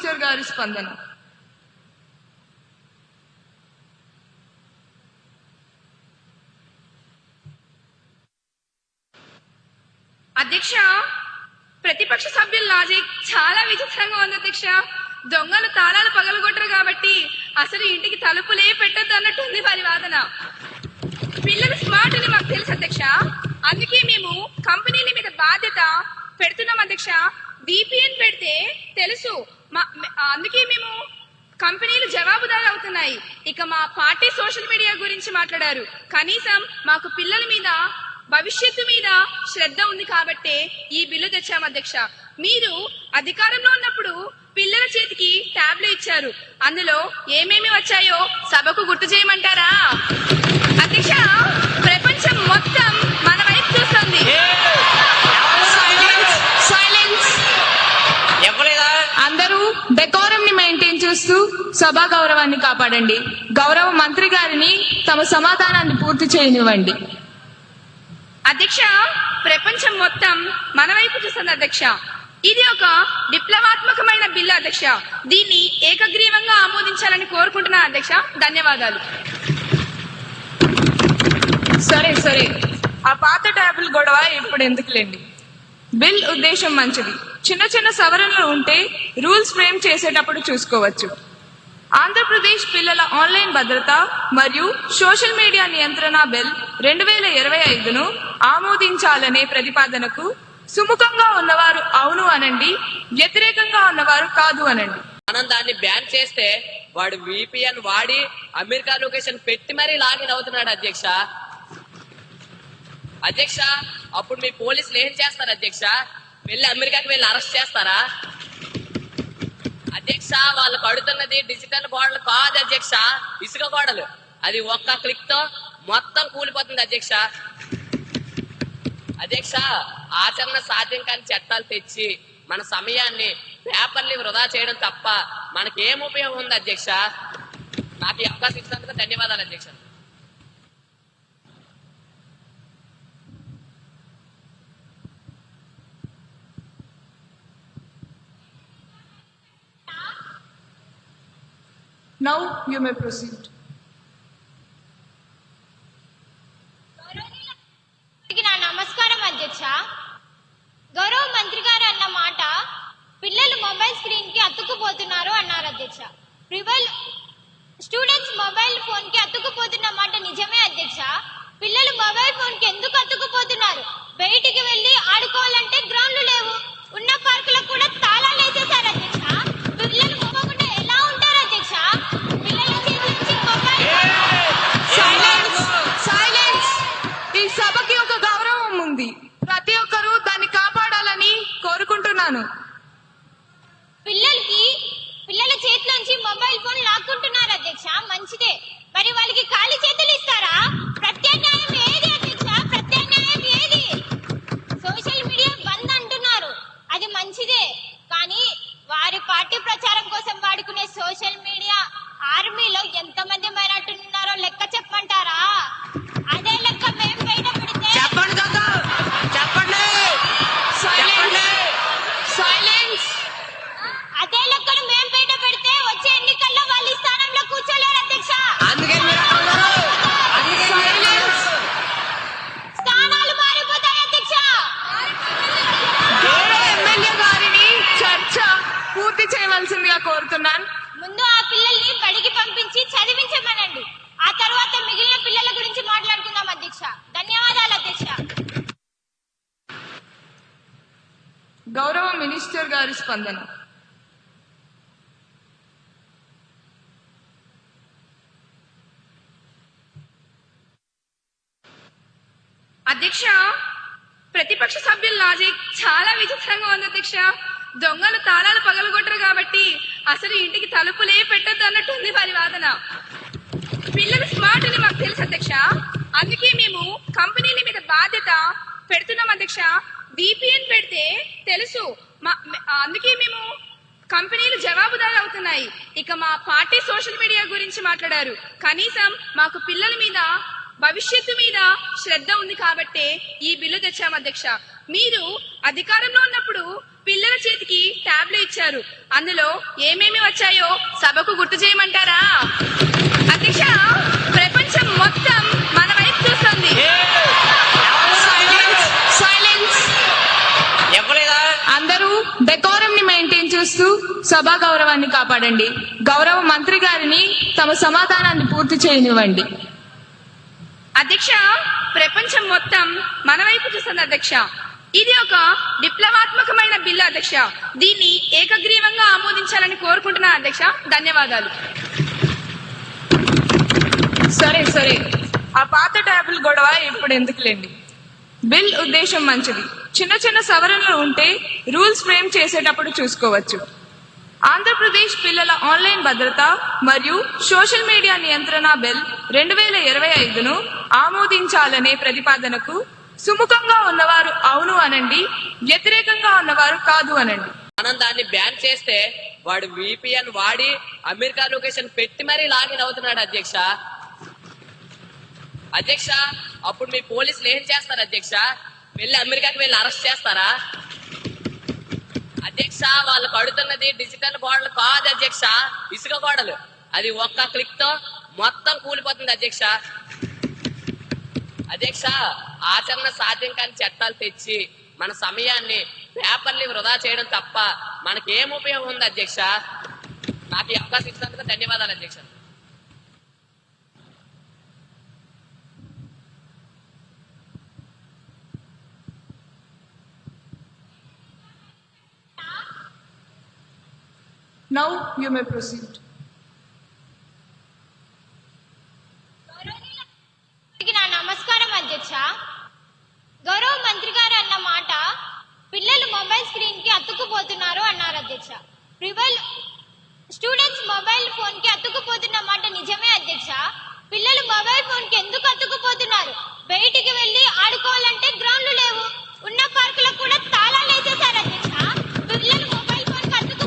Minister గారి స్పందన. అధ్యక్ష ప్రతిపక్ష సభ్యుల లాజిక్ చాలా విచిత్రంగా ఉంది అధ్యక్ష. దొంగలు తాళాలు పగలగొట్టరు కాబట్టి అసలు ఇంటికి తలుపులే పెట్టద్దు అన్నట్టుంది వారి వాదన. పిల్లలు స్మార్ట్ అని మాకు తెలుసు అధ్యక్ష. అందుకే మేము కంపెనీల మీద బాధ్యత పెడుతున్నాం అధ్యక్ష. విపిఎన్ పెడితే తెలుసు అందుకే మేము కంపెనీలు జవాబుదారు అవుతున్నాయి ఇక మా పార్టీ సోషల్ మీడియా గురించి మాట్లాడారు. కనీసం మాకు పిల్లల మీద భవిష్యత్తు మీద శ్రద్ధ ఉంది కాబట్టే ఈ బిల్లు తెచ్చాము అధ్యక్ష. మీరు అధికారంలో ఉన్నప్పుడు పిల్లల చేతికి ట్యాబ్లు ఇచ్చారు. అందులో ఏమేమి వచ్చాయో సభకు గుర్తు చేయమంటారా అధ్యక్ష ప్రపంచం మొత్తం మన వైపు చూస్తుంది సైలెన్స్ సైలెన్స్ ఎవరిగా అందరూ డెకోరం ని మెయింటైన్ చేస్తూ సభా గౌరవాన్ని కాపాడండి. గౌరవ మంత్రి గారిని తమ సమాధానాన్ని పూర్తి చేయనివ్వండి. అధ్యక్ష ప్రపంచం మొత్తం మన వైపు చూస్తుంది అధ్యక్ష. ఇది ఒక విప్లవాత్మకమైన బిల్లు అధ్యక్ష. దీన్ని ఏకగ్రీవంగా ఆమోదించాలని కోరుకుంటున్నా అధ్యక్ష. ధన్యవాదాలు. సరే సరే. ఆ పాత ట్యాబుల్ గొడవ ఇప్పుడు ఎందుకులేండి? బిల్ ఉద్దేశం మంచిది. చిన్న చిన్న సవరణలు ఉంటే రూల్స్ ఫ్రేమ్ చేసేటప్పుడు చూసుకోవచ్చు. ఆంధ్రప్రదేశ్ పిల్లల ఆన్లైన్ భద్రత మరియు సోషల్ మీడియా నియంత్రణ బిల్ రెండు వేల ఇరవై ఐదును ఆమోదించాలనే ప్రతిపాదనకు సుముఖంగా ఉన్నవారు అవును అనండి వ్యతిరేకంగా ఉన్నవారు కాదు అనండి. మనం దాన్ని బ్యాన్ చేస్తే వాడు విపిఎన్ వాడి అమెరికా లొకేషన్ పెట్టి మరీ లాగిన్ అవుతున్నాడు అధ్యక్ష. అధ్యక్ష అప్పుడు మీ పోలీసులు ఏం చేస్తారు అధ్యక్ష? వెళ్ళి అమెరికాకి వెళ్ళి అరెస్ట్ చేస్తారా? అధ్యక్ష వాళ్ళు కడుతున్నది డిజిటల్ గోడలు కాదు అధ్యక్ష ఇసుక గోడలు. అది ఒక్క క్లిక్తో మొత్తం కూలిపోతుంది అధ్యక్ష. అధ్యక్ష ఆచరణ సాధ్యం కాని చట్టాలు తెచ్చి మన సమయాన్ని పేపర్ని వృధా చేయడం తప్ప మనకేం ఉపయోగం ఉంది అధ్యక్ష? నాకు ఈ అవకాశం ఇచ్చినందుకు ధన్యవాదాలు అధ్యక్ష. Now you may proceed. నా నమస్కారం అధ్యక్ష. గౌరవ మంత్రి గారు అన్న మాట పిల్లలు మొబైల్ స్క్రీన్కి అతుక్కుపోతున్నారు అన్నారు అధ్యక్ష. ప్రివల్ స్టూడెంట్స్ మొబైల్ ఫోన్కి అతుక్కుపోతున్న మాట నిజమే అధ్యక్ష. పిల్లలు మొబైల్ ఫోన్కి ఎందుకు అతుక్కుపోతున్నారు? బయటికి వెళ్ళి ఆడుకోవాలంటే గ్రౌండ్లు లేవు. ఉన్న పార్కులకు కూడా తాళాలు వేసేసారు అధ్యక్ష పిల్లలు పోకుండా ఎలా ఉంటారు అధ్యక్ష పిల్లల చేతి నుంచి మొబైల్ సైలెన్స్ సైలెన్స్ ఈ సభకి ఒక గౌరవం ఉంది ప్రతి ఒక్కరూ దాన్ని కాపాడాలని కోరుకుంటున్నాను పిల్లలకి పిల్లల చేతిలోంచి ఫోన్ లాక్కుంటున్నారు అధ్యక్ష. మంచిదే. మరి వాళ్ళకి ఖాళీ చేతులు ఇస్తారా? ప్రత్యామ్నాయం ఏది అధ్యక్ష? ప్రత్యామ్నాయం ఏది? సోషల్ మీడియా బంద్ అంటున్నారు. అది మంచిదే. కానీ వారి పార్టీ ప్రచారం కోసం వాడుకునే సోషల్ మీడియా ఆర్మీలో ఎంతమంది మైనార్టీలు ఉన్నారో లెక్క చెప్పమంటారా అదే లెక్క మేము బయట పెడితే చెప్పండి కదా చెప్పండి సైలెన్స్ సైలెన్స్ అదే లెక్కను మేము బయట పెడితే వచ్చే ఎన్నికల్లో వాళ్ళు ఈ స్థానంలో కూర్చోలేరు అధ్యక్ష అందుకే మీరు అక్కడ ఉన్నారు. అందుకే మీరు అక్కడ ఉన్నారు. స్థానాలు మారిపోతాయి అధ్యక్ష గౌరవ ఎమ్మెల్యే గారిని చర్చ పూర్తి చేయవలసిందిగా కోరుతున్నాను ముందు ఆ పిల్లల్ని బడికి పంపించి చదివించమనండి ఆ తర్వాత మిగిలిన పిల్లల గురించి మాట్లాడుకుందాం అధ్యక్ష ధన్యవాదాలు అధ్యక్ష గౌరవ మినిస్టర్ గారి స్పందన. అధ్యక్ష ప్రతిపక్ష సభ్యుల లాజిక్ చాలా విచిత్రంగా ఉంది అధ్యక్ష. దొంగలు తాళాలు పగలగొట్టరు కాబట్టి అసలు ఇంటికి తలుపులే పెట్టద్దు అన్నట్టుంది వారి వాదన. పిల్లలు స్మార్ట్ అని మాకు తెలుసు అధ్యక్ష. అందుకే మేము కంపెనీల మీద బాధ్యత పెడుతున్నాం అధ్యక్ష. విపిఎన్ పెడితే తెలుసు అందుకే మేము కంపెనీలు జవాబుదారు అవుతున్నాయి. ఇక మా పార్టీ సోషల్ మీడియా గురించి మాట్లాడారు. కనీసం మాకు పిల్లల మీద భవిష్యత్తు మీద శ్రద్ధ ఉంది కాబట్టే ఈ బిల్లు తెచ్చాం అధ్యక్ష. మీరు అధికారంలో ఉన్నప్పుడు పిల్లల చేతికి ట్యాబ్లు ఇచ్చారు. అందులో ఏమేమి వచ్చాయో సభకు గుర్తు చేయమంటారా? అధ్యక్ష ప్రపంచం మొత్తం మన వైపు చూస్తుంది సైలెన్స్ సైలెన్స్ ఎవరేదా అందరూ డెకోరం ని మెయింటైన్ చేస్తూ సభా గౌరవాన్ని కాపాడండి. గౌరవ మంత్రి గారిని తమ సమాధానాన్ని పూర్తి చేయనివ్వండి. అధ్యక్ష ప్రపంచం మొత్తం మన వైపు చూస్తుంది అధ్యక్ష. ఇది ఒక విప్లవాత్మకమైన బిల్లు అధ్యక్ష. దీన్ని ఏకగ్రీవంగా ఆమోదించాలని కోరుకుంటున్నా అధ్యక్ష. ధన్యవాదాలు. సరే సరే. ఆ పాత ట్యాబుల్ గొడవ ఇప్పుడు ఎందుకులేండి? బిల్ ఉద్దేశం మంచిది. చిన్న చిన్న సవరణలు ఉంటే రూల్స్ ఫ్రేమ్ చేసేటప్పుడు చూసుకోవచ్చు. ఆంధ్రప్రదేశ్ పిల్లల ఆన్లైన్ భద్రత మరియు సోషల్ మీడియా నియంత్రణ బిల్ రెండు వేల ఇరవై ఐదును ఆమోదించాలనే ప్రతిపాదనకు సుముఖంగా ఉన్నవారు అవును అనండి వ్యతిరేకంగా ఉన్నవారు కాదు అనండి. మనం దాన్ని బ్యాన్ చేస్తే వాడు విపిఎన్ వాడి అమెరికా లొకేషన్ పెట్టి మరీ లాగిన్ అవుతున్నాడు అధ్యక్ష. అధ్యక్ష అప్పుడు మీ పోలీసులు ఏం చేస్తారు అధ్యక్ష? వెళ్ళి అమెరికాకి వెళ్ళి అరెస్ట్ చేస్తారా? అధ్యక్ష వాళ్ళు కడుతున్నది డిజిటల్ గోడలు కాదు అధ్యక్ష ఇసుక గోడలు. అది ఒక్క క్లిక్తో మొత్తం కూలిపోతుంది అధ్యక్ష. అధ్యక్ష ఆచరణ సాధ్యం కాని చట్టాలు తెచ్చి మన సమయాన్ని పేపర్లు వృధా చేయడం తప్ప మనకేం ఉపయోగం ఉంది అధ్యక్ష? నాకు ఈ అవకాశం ఇచ్చినందుకు ధన్యవాదాలు అధ్యక్ష. Now you may proceed. నా నమస్కారం అధ్యక్ష. గౌరవ మంత్రి గారు అన్న మాట పిల్లలు మొబైల్ స్క్రీన్కి అతుక్కుపోతున్నారు అన్నారు అధ్యక్ష. ప్రివల్ స్టూడెంట్స్ మొబైల్ ఫోన్కి అతుక్కుపోతున్న మాట నిజమే అధ్యక్ష. పిల్లలు మొబైల్ ఫోన్కి ఎందుకు అతుక్కుపోతున్నారు? బయటికి వెళ్ళి ఆడుకోవాలంటే గ్రౌండ్లు లేవు. ఉన్న పార్కులకు కూడా తాళాలు వేసేసారు